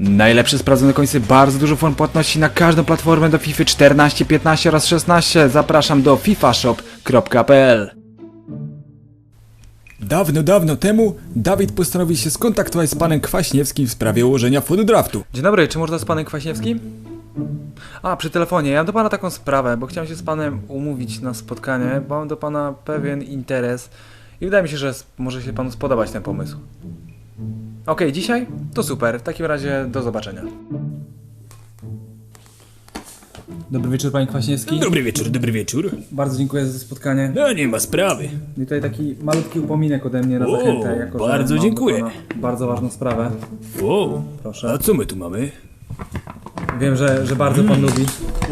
Najlepsze sprawdzone końce, bardzo dużo form płatności na każdą platformę do FIFA 14, 15 oraz 16. Zapraszam do fifashop.pl Dawno, dawno temu Dawid postanowił się skontaktować z panem Kwaśniewskim w sprawie ułożenia food draftu. Dzień dobry, czy można z panem Kwaśniewskim? A, przy telefonie. Ja mam do pana taką sprawę, bo chciałem się z panem umówić na spotkanie, bo mam do pana pewien interes i wydaje mi się, że może się panu spodobać ten pomysł. Okej, dzisiaj? To super. W takim razie do zobaczenia. Dobry wieczór, panie Kwaśniewski. Dobry wieczór, dobry wieczór. Bardzo dziękuję za spotkanie. No nie ma sprawy. I tutaj taki malutki upominek ode mnie na O, zachętę, jako że bardzo mam dziękuję. do pana Bardzo ważną sprawę. Wow. Proszę. A co my tu mamy? Wiem, że, że bardzo pan lubi,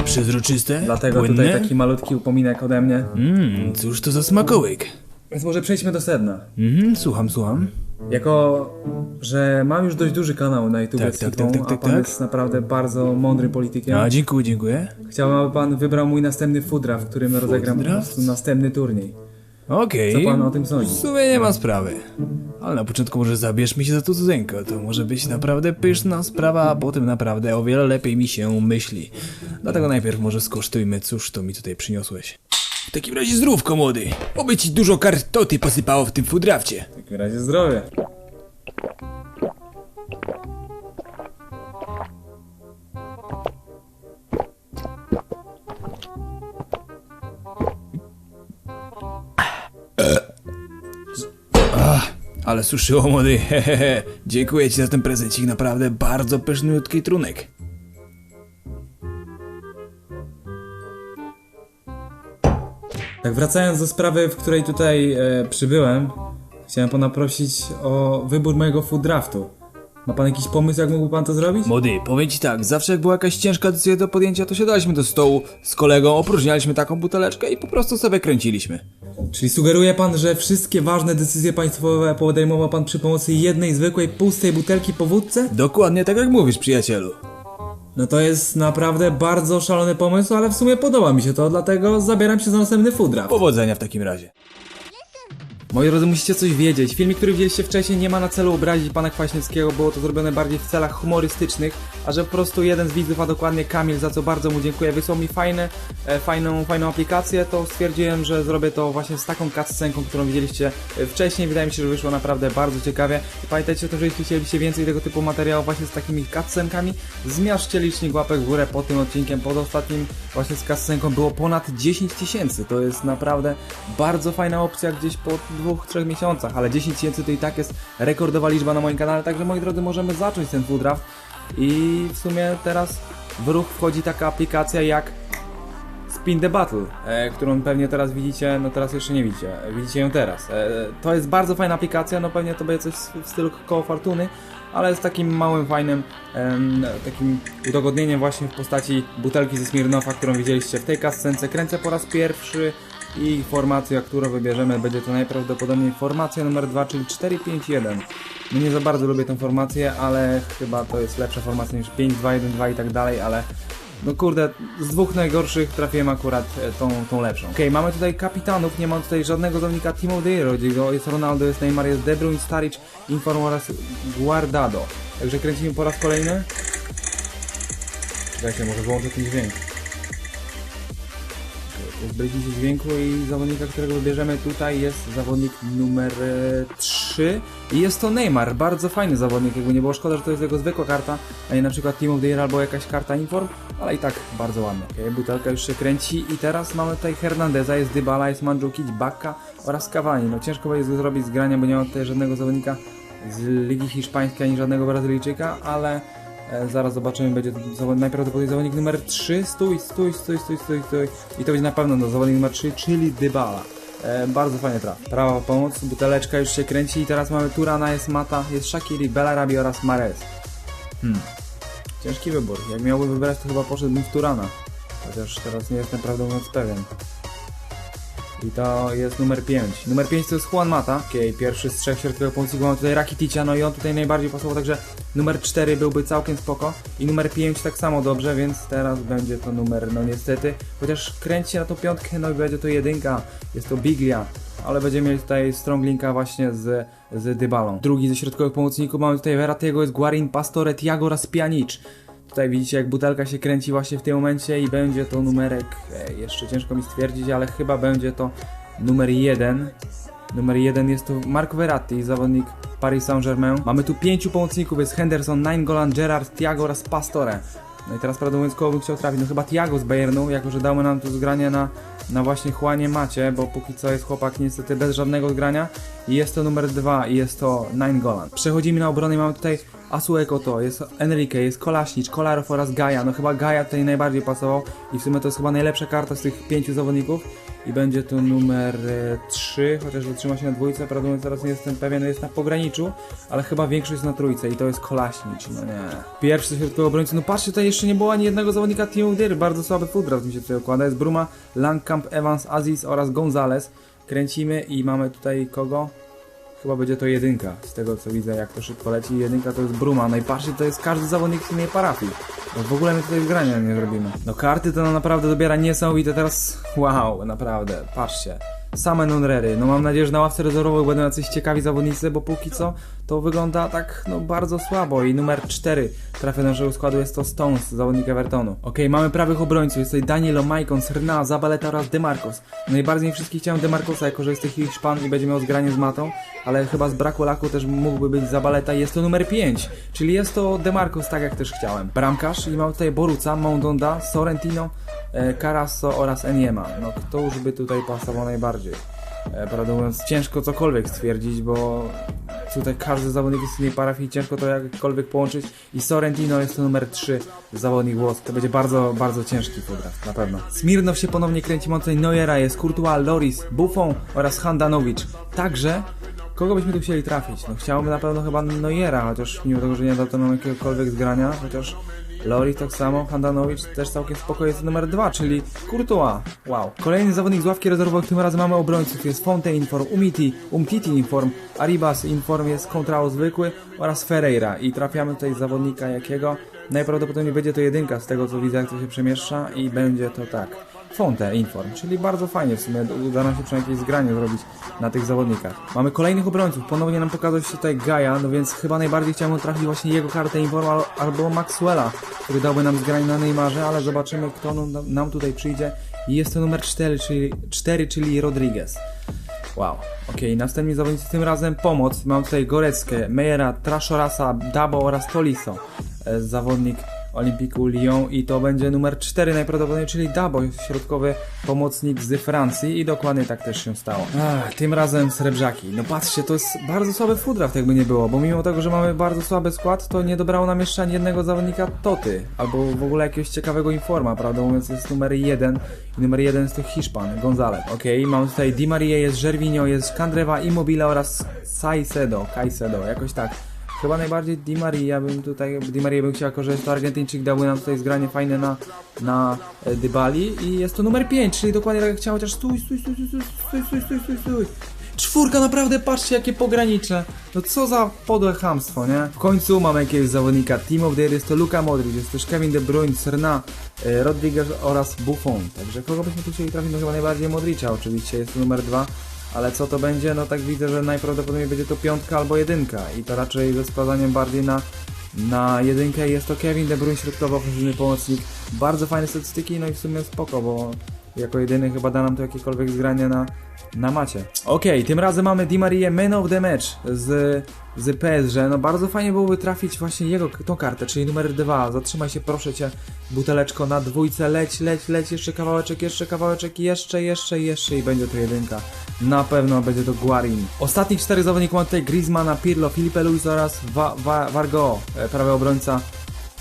Przezroczyste? dlatego Płynne? tutaj taki malutki upominek ode mnie. Mmm, cóż to za smakołyk? Więc może przejdźmy do sedna. Mhm, słucham, słucham. Jako, że mam już dość duży kanał na YouTube Tak, z tak, tak, tak, a pan tak. jest naprawdę bardzo mądrym politykiem. A, dziękuję, dziękuję. Chciałbym, aby pan wybrał mój następny foodraft, w którym rozegram po draft? prostu następny turniej. Okej. Co pan o tym sądzi? W sumie nie ma sprawy. Ale na początku może zabierz mi się za to cudeńko. To może być naprawdę pyszna sprawa, a potem naprawdę o wiele lepiej mi się myśli. Dlatego najpierw może skosztujmy, cóż to mi tutaj przyniosłeś. W takim razie zdrówko, młody. Oby ci dużo kartoty posypało w tym fudrafcie. W takim razie zdrowie. Ale suszyło, młody. Hehehe. Dziękuję ci za ten prezencik. Naprawdę bardzo pyszniutki trunek. Tak wracając do sprawy, w której tutaj e, przybyłem, chciałem pana prosić o wybór mojego foodraftu. Ma pan jakiś pomysł, jak mógłby pan to zrobić? Młody, powiem ci tak, zawsze jak była jakaś ciężka decyzja do podjęcia, to siadaliśmy do stołu z kolegą, opróżnialiśmy taką buteleczkę i po prostu sobie kręciliśmy. Czyli sugeruje pan, że wszystkie ważne decyzje państwowe podejmował pan przy pomocy jednej zwykłej, pustej butelki po wódce? Dokładnie tak jak mówisz, przyjacielu. No to jest naprawdę bardzo szalony pomysł, ale w sumie podoba mi się to, dlatego zabieram się za następny foodraft. Powodzenia w takim razie. Moi drodzy, musicie coś wiedzieć. Filmik, który widzieliście wcześniej, nie ma na celu obrazić pana Kwaśniewskiego, było to zrobione bardziej w celach humorystycznych, a że po prostu jeden z widzów, a dokładnie Kamil, za co bardzo mu dziękuję, wysłał mi fajne, e, fajną, fajną aplikację, to stwierdziłem, że zrobię to właśnie z taką cutscenką, którą widzieliście e, wcześniej. Wydaje mi się, że wyszło naprawdę bardzo ciekawie. I pamiętajcie tym, że jeśli chcielibyście więcej tego typu materiałów właśnie z takimi cutscenkami, zmiażdżcie licznik łapek w górę pod tym odcinkiem, pod ostatnim właśnie z cutscenką było ponad 10 tysięcy. To jest naprawdę bardzo fajna opcja gdzieś po dwóch, trzech miesiącach, ale 10 tysięcy to i tak jest rekordowa liczba na moim kanale, także moi drodzy, możemy zacząć ten food draft i w sumie teraz w ruch wchodzi taka aplikacja jak Spin the Battle, e, którą pewnie teraz widzicie, no teraz jeszcze nie widzicie, e, widzicie ją teraz. E, to jest bardzo fajna aplikacja, no pewnie to będzie coś w stylu koło fortuny, ale z takim małym, fajnym, em, takim udogodnieniem właśnie w postaci butelki ze Smirnofa, którą widzieliście w tej kascence. Kręcę po raz pierwszy i formacja, którą wybierzemy, będzie to najprawdopodobniej formacja numer 2, czyli 4-5-1. No nie za bardzo lubię tę formację, ale chyba to jest lepsza formacja niż 5-2-1-2 i tak dalej, ale no kurde, z dwóch najgorszych trafiłem akurat e, tą, tą lepszą. Okej, mamy tutaj kapitanów, nie ma tutaj żadnego zawodnika Timo Deiro, jest Ronaldo, jest Neymar, jest De Bruyne, Staric, Inform oraz Guardado. Także kręcimy po raz kolejny. Czekajcie, może wyłączę ten dźwięk. Zbyliśmy dźwięku i zawodnika, którego wybierzemy tutaj jest zawodnik numer 3 i jest to Neymar, bardzo fajny zawodnik, jakby nie było szkoda, że to jest jego zwykła karta, a nie na przykład Team of the Year albo jakaś karta Inform, ale i tak bardzo ładny. Okay, butelka już się kręci i teraz mamy tutaj Hernandeza, jest Dybala, jest Mandzukic, Bakka oraz Cavani. No ciężko będzie zrobić z grania, bo nie ma tutaj żadnego zawodnika z Ligi Hiszpańskiej ani żadnego Brazylijczyka, ale E, zaraz zobaczymy, będzie to najprawdopodobniej zawodnik numer 3. Stój, stój, stój, stój, stój, stój. I to będzie na pewno no, zawodnik numer 3, czyli Dybala. E, bardzo fajnie traf. Prawa pomoc, buteleczka już się kręci i teraz mamy Turana, jest Mata, jest Shakiri, Belarabi oraz Mares. Hmm. Ciężki wybór. Jak miałbym wybrać, to chyba poszedłbym w Turana. Chociaż teraz nie jestem mówiąc pewien. I to jest numer 5. Numer 5 to jest Juan Mata. Okej, pierwszy z trzech środkowych pomocników mamy tutaj Rakiticia, no i on tutaj najbardziej pasował, także numer 4 byłby całkiem spoko. I numer 5 tak samo dobrze, więc teraz będzie to numer, no niestety. Chociaż kręci się na tą piątkę, no i będzie to jedynka. Jest to Biglia. ale będziemy mieli tutaj Stronglinka właśnie z, z Dybalą. Drugi ze środkowych pomocników mamy tutaj Veratiego, jest Guarin, Pastore, Tiago oraz Pjanic. Tutaj widzicie jak butelka się kręci właśnie w tym momencie i będzie to numerek, e, jeszcze ciężko mi stwierdzić, ale chyba będzie to numer jeden. Numer jeden jest to Marco Verratti, zawodnik Paris Saint-Germain. Mamy tu pięciu pomocników, jest Henderson, Nainggolan, Gerrard, Thiago oraz Pastore. No i teraz prawdę mówiąc, kogo bym chciał trafić? No chyba Thiago z Bayernu, jako że damy nam tu zgranie na, na właśnie Juanie Macie, bo póki co jest chłopak niestety bez żadnego zgrania. I jest to numer dwa i jest to Nainggolan. Przechodzimy na obronę i mamy tutaj Asueko to, jest Enrique, jest Kolasnicz, Kolarow oraz Gaja. No chyba Gaja tutaj najbardziej pasował i w sumie to jest chyba najlepsza karta z tych pięciu zawodników. I będzie to numer 3, chociaż utrzyma się na dwójce, prawdopodobnie teraz nie jestem pewien, jest na pograniczu, ale chyba większość jest na trójce i to jest Kolaśnicz, no nie. Pierwszy środkowy obrońcy, no patrzcie, tutaj jeszcze nie było ani jednego zawodnika Team Udyr, bardzo słaby food mi się tutaj układa, jest Bruma, Langkamp, Evans, Aziz oraz Gonzalez. Kręcimy i mamy tutaj kogo? Chyba będzie to jedynka, z tego co widzę, jak to szybko leci. Jedynka to jest Bruma, no i patrzcie, to jest każdy zawodnik z innej parafii. No w ogóle my tutaj zgrania nie zrobimy. No karty to no naprawdę dobiera niesamowite teraz. Wow, naprawdę, patrzcie. Same non-rery. No mam nadzieję, że na ławce rezerwowej będą jacyś ciekawi zawodnicy, bo póki co to wygląda tak no bardzo słabo. I numer 4 trafia do naszego składu jest to Stones, zawodnik Evertonu. Okej, mamy prawych obrońców. Jest tutaj Danilo, Maicon, Serna, Zabaleta oraz Demarcos. Najbardziej wszystkich chciałem Demarcosa, jako że jest to Hiszpan i będzie miał zgranie z Matą, ale chyba z braku laku też mógłby być Zabaleta. Jest to numer 5, czyli jest to Demarcos, tak jak też chciałem. Bramkarz i mamy tutaj Boruca, Mondonda, Sorrentino, e, Carasso oraz Eniema. No kto już by tutaj pasował najbardziej? E, Prawdę mówiąc, ciężko cokolwiek stwierdzić, bo tutaj każdy zawodnik jest z innej parafii, ciężko to jakkolwiek połączyć. I Sorrentino jest to numer 3, zawodnik włoski. To będzie bardzo, bardzo ciężki podraz, na pewno. Smirnow się ponownie kręci, tutaj Neuera, jest Courtois, Loris, Buffon oraz Handanovic. Także Kogo byśmy tu chcieli trafić? No chciałbym na pewno chyba Neuera, chociaż mimo tego, że nie dał to nam jakiegokolwiek zgrania, chociaż Lori tak samo, Handanovic też całkiem spoko jest numer 2, czyli Courtois. Wow. Kolejny zawodnik z ławki rezerwowych, tym razem mamy obrońców, jest Fonte Inform, Umiti, Umtiti Inform, Aribas Inform, jest Contrao zwykły oraz Ferreira i trafiamy tutaj z zawodnika jakiego? Najprawdopodobniej będzie to jedynka z tego co widzę, jak to się przemieszcza i będzie to tak. Fonte Inform, czyli bardzo fajnie w sumie uda nam się przynajmniej jakieś zgranie zrobić na tych zawodnikach. Mamy kolejnych obrońców, ponownie nam pokazał się tutaj Gaia, no więc chyba najbardziej chciałbym trafić właśnie jego kartę Inform al- albo Maxwella, który dałby nam zgranie na Neymarze, ale zobaczymy kto nam, tutaj przyjdzie. I jest to numer 4, czyli, 4, czyli Rodriguez. Wow, okej, następni zawodnicy tym razem pomoc. Mam tutaj Goreckę, Mejera, Trashorasa, Dabo oraz Toliso. E, zawodnik Olimpiku Lyon i to będzie numer 4 najprawdopodobniej, czyli Dabo, środkowy pomocnik z Francji i dokładnie tak też się stało. Ach, tym razem srebrzaki. No patrzcie, to jest bardzo słaby food draft, jakby nie było, bo mimo tego, że mamy bardzo słaby skład, to nie dobrało nam jeszcze ani jednego zawodnika Toty, albo w ogóle jakiegoś ciekawego informa, prawda mówiąc jest numer 1 i numer 1 jest to Hiszpan, Gonzalez. Okej, mamy tutaj Di Maria, jest Gervinho, jest Kandrewa, Immobile oraz Caicedo, Caicedo, jakoś tak. Chyba najbardziej Di Maria bym tutaj, Di Maria bym chciał, to Argentyńczyk, dałby nam tutaj zgranie fajne na, na e, Dybali i jest to numer 5, czyli dokładnie tak jak chciałem, chociaż stój, stój, stój, stój, stój, stój, stój, stój, stój. Czwórka naprawdę, patrzcie jakie pogranicze. No co za podłe chamstwo, nie? W końcu mamy jakiegoś zawodnika. Team of the Year jest to Luka Modric, jest też Kevin De Bruyne, Serna, e, Rodriguez oraz Buffon. Także kogo byśmy tu chcieli trafić? No chyba najbardziej Modricia oczywiście, jest to numer 2. Ale co to będzie? No tak widzę, że najprawdopodobniej będzie to piątka albo jedynka i to raczej ze składaniem bardziej na, na jedynkę jest to Kevin De Bruyne, środkowo ofensywny pomocnik. Bardzo fajne statystyki, no i w sumie spoko, bo jako jedyny chyba da nam to jakiekolwiek zgranie na, na macie. Okej, tym razem mamy Di Maria Man of the Match z, z PSG. No bardzo fajnie byłoby trafić właśnie jego tą kartę, czyli numer 2. Zatrzymaj się proszę cię, buteleczko na dwójce, leć, leć, leć, jeszcze kawałeczek, jeszcze kawałeczek, jeszcze, jeszcze, jeszcze i będzie to jedynka. Na pewno będzie to Guarin. Ostatnich czterech zawodników mam tutaj Griezmana, Pirlo, Filipe Luis oraz Va Va Vargo, e, prawy obrońca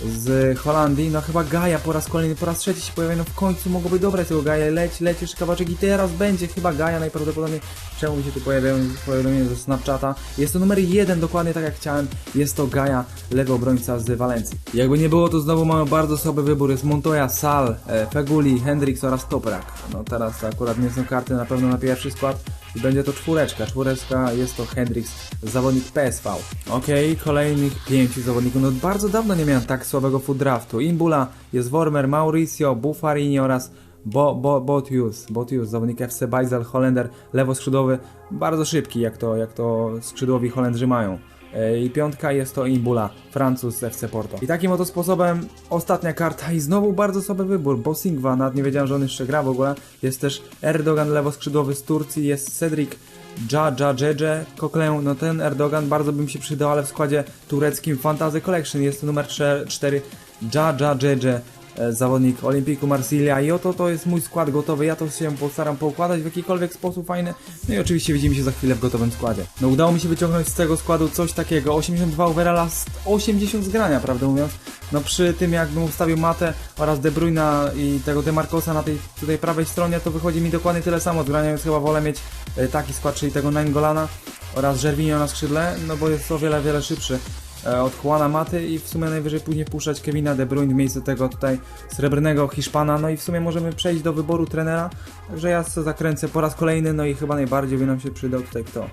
z Holandii, no chyba Gaja po raz kolejny, po raz trzeci się pojawia, no w końcu mogło być dobre z tego Gaja, leć, leć jeszcze kawałeczek i teraz będzie chyba Gaja. Najprawdopodobniej, czemu mi się tu pojawiają powiadomienia ze Snapchata, jest to numer jeden, dokładnie tak jak chciałem, jest to Gaja, lewy obrońca z Walencji. Jakby nie było, to znowu mamy bardzo słaby wybór, jest Montoya, Sal, e, Feguli, Hendrix oraz Toprak, no teraz akurat nie są karty na pewno na pierwszy skład, i będzie to czwóreczka. Czwóreczka jest to Hendrix, zawodnik PSV. Okej, kolejnych pięciu zawodników. No bardzo dawno nie miałem tak słabego food draftu. Imbula, jest Wormer, Mauricio, Buffarini oraz Bo, bo, Botius, Botius, zawodnik FC Basel, Holender, lewoskrzydłowy, bardzo szybki, jak to, jak to skrzydłowi Holendrzy mają. E, I piątka jest to Imbula, Francuz FC Porto. I takim oto sposobem ostatnia karta i znowu bardzo słaby wybór. Bosingwa, nawet nie wiedziałem, że on jeszcze gra w ogóle. Jest też Erdogan, lewoskrzydłowy z Turcji, jest Cedric Dja Dja Djedje Coquelin, no ten Erdogan bardzo by mi się przydał, ale w składzie tureckim Fantasy Collection jest to numer 4 Dja Dja Djedje e, zawodnik Olimpiku Marsilia i oto to jest mój skład gotowy, ja to się postaram poukładać w jakikolwiek sposób fajny, no i oczywiście widzimy się za chwilę w gotowym składzie. No udało mi się wyciągnąć z tego składu coś takiego, 82 overalla, z 80 zgrania, prawdę mówiąc, no przy tym jakbym ustawił Matę oraz De Bruyna i tego Demarcosa na tej tutaj prawej stronie, to wychodzi mi dokładnie tyle samo. Zgrania, więc chyba wolę mieć e, taki skład, czyli tego Naingolana oraz Żerwinio na skrzydle, no bo jest o wiele, wiele szybszy. e, od Juana Maty i w sumie najwyżej później puszczać Kevina De Bruyne w miejsce tego tutaj srebrnego Hiszpana, no i w sumie możemy przejść do wyboru trenera, także ja zakręcę po raz kolejny, no i chyba najbardziej by nam się przydał tutaj kto?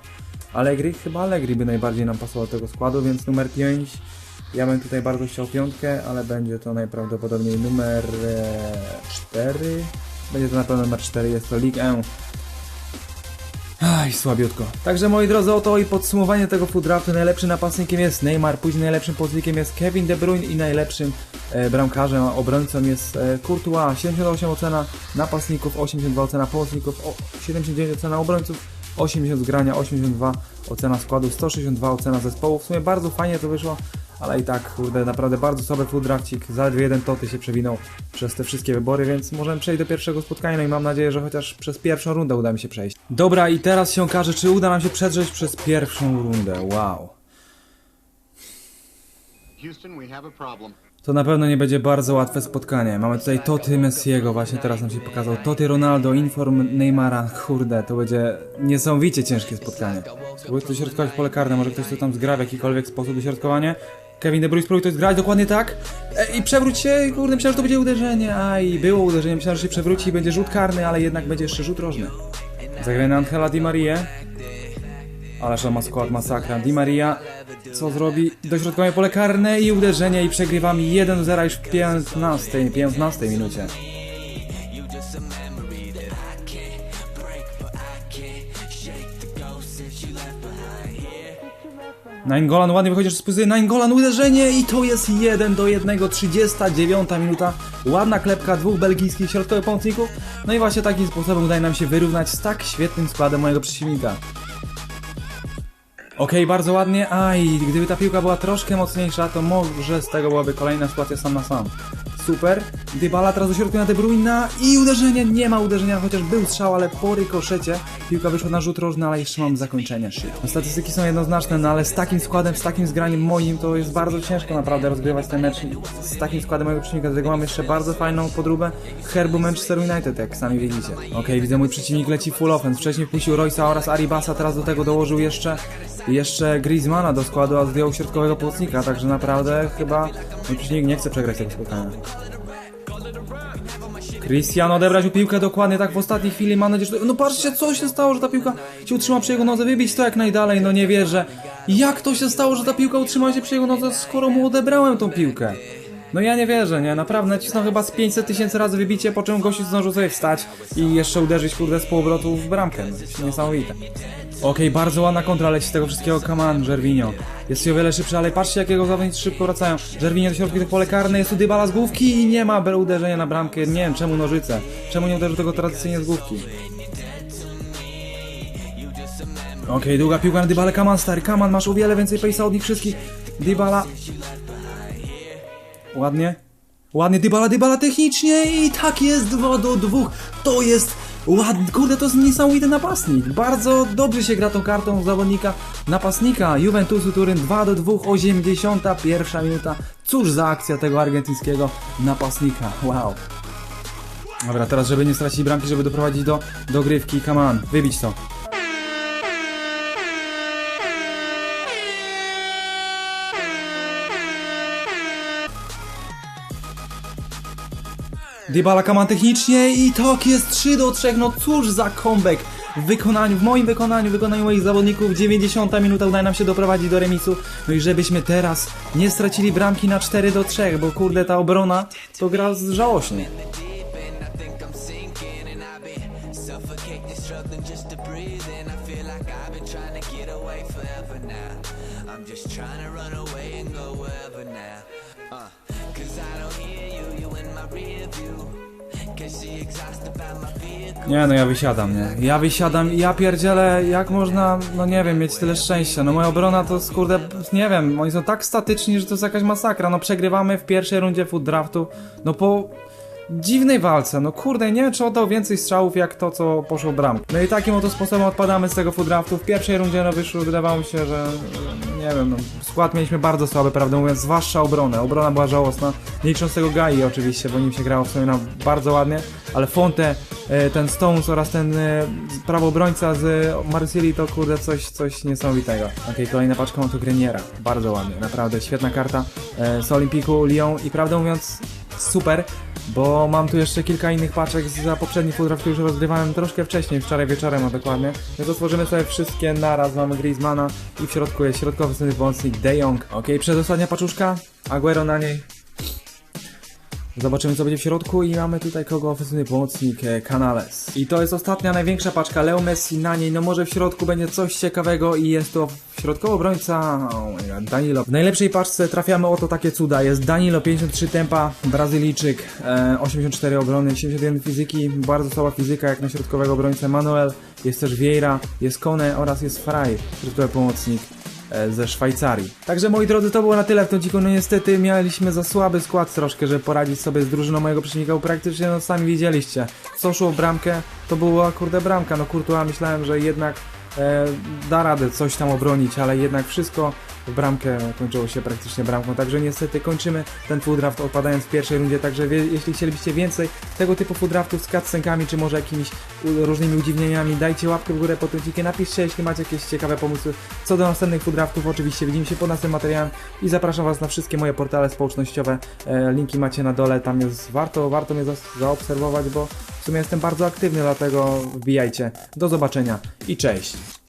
Allegri? Chyba Allegri by najbardziej nam pasował tego składu, więc numer 5 ja bym tutaj bardzo chciał piątkę, ale będzie to najprawdopodobniej numer 4. Będzie to na pewno numer 4, jest to League 1. Aj, słabiutko. Także moi drodzy, oto i podsumowanie tego food draftu. Najlepszym napastnikiem jest Neymar, później najlepszym pomocnikiem jest Kevin De Bruyne i najlepszym e, bramkarzem, obrońcą jest e, Courtois. 78 ocena napastników, 82 ocena pomocników, o, 79 ocena obrońców, 80 zgrania, 82 ocena składu, 162 ocena zespołu. W sumie bardzo fajnie to wyszło, ale i tak, kurde, naprawdę bardzo słaby food drafcik. Zaledwie jeden toty się przewinął przez te wszystkie wybory, więc możemy przejść do pierwszego spotkania no i mam nadzieję, że chociaż przez pierwszą rundę uda mi się przejść. Dobra, i teraz się okaże, czy uda nam się przedrzeć przez pierwszą rundę. Wow. Houston, we have a problem. To na pewno nie będzie bardzo łatwe spotkanie. Mamy tutaj Toty Messiego, właśnie teraz nam się pokazał. Toty Ronaldo, Inform Neymara. Kurde, to będzie niesamowicie ciężkie spotkanie. Spróbuj tu środkować pole karne, może ktoś tu tam zgra w jakikolwiek sposób dośrodkowanie. Kevin De Bruyne spróbuj to zgrać dokładnie tak. E, I przewróć się, kurde, myślałem, że to będzie uderzenie. Aj, było uderzenie, myślałem, że się przewróci i będzie rzut karny, ale jednak będzie jeszcze rzut rożny. Zagraj na Angela Di Maria. Ależ on ma skład masakra. Di Maria, co zrobi? Dośrodkowanie pole karne i uderzenie i przegrywamy 1-0 już w 15, 15 minucie. Nainggolan ładnie wychodzi z pozycji, Nainggolan uderzenie i to jest 1 do 1, 39 minuta. Ładna klepka dwóch belgijskich środkowych pomocników. No i właśnie takim sposobem udaje nam się wyrównać z tak świetnym składem mojego przeciwnika. Okej, bardzo ładnie. Aj, gdyby ta piłka była troszkę mocniejsza, to może z tego byłaby kolejna sytuacja sam na sam. Super. Dybala teraz do środka na De Bruyna i uderzenie. Nie ma uderzenia, chociaż był strzał, ale po rykoszecie piłka wyszła na rzut rożny, ale jeszcze mam zakończenie. No, statystyki są jednoznaczne, no ale z takim składem, z takim zgraniem moim, to jest bardzo ciężko naprawdę rozgrywać ten mecz z takim składem mojego przeciwnika. Dlatego mam jeszcze bardzo fajną podróbę herbu Manchester United, jak sami widzicie. Okej, widzę mój przeciwnik leci full offense. Wcześniej wpuścił Roysa oraz Aribasa, teraz do tego dołożył jeszcze jeszcze Griezmana do składu, a zdjął środkowego pomocnika, także naprawdę chyba mój przeciwnik nie chce przegrać tego spotkania. Cristiano odebrać mu piłkę dokładnie tak w ostatniej chwili, mam nadzieję, że... No patrzcie, co się stało, że ta piłka się utrzyma przy jego nodze, wybić to jak najdalej, no nie wierzę. Jak to się stało, że ta piłka utrzymała się przy jego nodze, skoro mu odebrałem tą piłkę? No ja nie wierzę, nie, naprawdę nacisnął chyba z 500 tysięcy razy wybicie, po czym gościu zdążył sobie wstać i jeszcze uderzyć kurde z półobrotu w bramkę, no, niesamowite. Okej, bardzo ładna kontra leci z tego wszystkiego, come on, Żerwinio. Jest o wiele szybszy, ale patrzcie jakiego zawodnicy szybko wracają. Żerwinio do środka do pole karne, jest tu Dybala z główki i nie ma bel uderzenia na bramkę. Nie wiem czemu nożyce. Czemu nie uderzył tego tradycyjnie z główki? Okej, długa piłka na Dybale, Kaman stary, Kaman, masz o wiele więcej pace'a od nich wszystkich. Dybala. Ładnie. Ładnie, Dybala, Dybala technicznie i tak jest 2 do 2. To jest ładny, kurde, to jest niesamowity napastnik. Bardzo dobrze się gra tą kartą zawodnika napastnika Juventusu Turyn 2 do 2, 81 minuta. Cóż za akcja tego argentyńskiego napastnika. Wow. Dobra, teraz żeby nie stracić bramki, żeby doprowadzić do dogrywki, come on, wybić to. Dybala Kaman technicznie i tak jest 3 do 3, no cóż za comeback w wykonaniu, w moim wykonaniu, w wykonaniu moich zawodników. 90 minuta udaje nam się doprowadzić do remisu, no i żebyśmy teraz nie stracili bramki na 4 do 3, bo kurde ta obrona to gra z żałośnie. Nie no, ja wysiadam, nie? Ja wysiadam i ja pierdzielę, jak można, no nie wiem, mieć tyle szczęścia. No moja obrona to skurde, nie wiem, oni są tak statyczni, że to jest jakaś masakra. No przegrywamy w pierwszej rundzie food draftu, no po dziwnej walce, no kurde, nie wiem czy oddał więcej strzałów jak to, co poszło w bramkę. No i takim oto sposobem odpadamy z tego food draftu. W pierwszej rundzie no wyszło, wydawało mi się, że nie wiem, no skład mieliśmy bardzo słaby, prawdę mówiąc, zwłaszcza obronę. Obrona była żałosna, licząc tego Gai oczywiście, bo nim się grało w sumie na bardzo ładnie, ale Fonte, e, ten Stones oraz ten e, prawobrońca z Marsylii to kurde coś, coś niesamowitego. Okej, kolejna paczka mam tu Greniera, bardzo ładnie, naprawdę świetna karta e, z Olimpiku Lyon i prawdę mówiąc super, bo mam tu jeszcze kilka innych paczek za poprzedni full draft, który już rozgrywałem troszkę wcześniej, wczoraj wieczorem a dokładnie. Więc otworzymy sobie wszystkie naraz, mamy Griezmana i w środku jest środkowy pomocnik De Jong. Okej, przedostatnia paczuszka, Aguero na niej. Zobaczymy co będzie w środku i mamy tutaj kogo ofensywny pomocnik e, Canales. I to jest ostatnia największa paczka Leo Messi na niej, no może w środku będzie coś ciekawego i jest to środkowy obrońca Danilo. W najlepszej paczce trafiamy oto takie cuda. Jest Danilo 53 tempa, Brazylijczyk, e, 84 obrony, 71 fizyki, bardzo słaba fizyka jak na środkowego obrońcę Manuel. Jest też Vieira, jest Kone oraz jest Frey, środkowy pomocnik e, ze Szwajcarii. Także moi drodzy, to było na tyle w tym dziku. No niestety mieliśmy za słaby skład troszkę, żeby poradzić sobie z drużyną mojego przeciwnika, bo praktycznie no sami widzieliście. Co szło w bramkę, to była kurde bramka. No Courtois myślałem, że jednak e, da radę coś tam obronić, ale jednak wszystko bramkę kończyło się praktycznie bramką. Także niestety kończymy ten full draft odpadając w pierwszej rundzie. Także jeśli chcielibyście więcej tego typu full draftów z cutscenkami, czy może jakimiś różnymi udziwnieniami, dajcie łapkę w górę pod tym filmikiem, napiszcie, jeśli macie jakieś ciekawe pomysły co do następnych full draftów. Oczywiście widzimy się pod następnym materiałem i zapraszam Was na wszystkie moje portale społecznościowe. E, linki macie na dole, tam jest warto, warto mnie za, zaobserwować, bo w sumie jestem bardzo aktywny, dlatego wbijajcie. Do zobaczenia i cześć!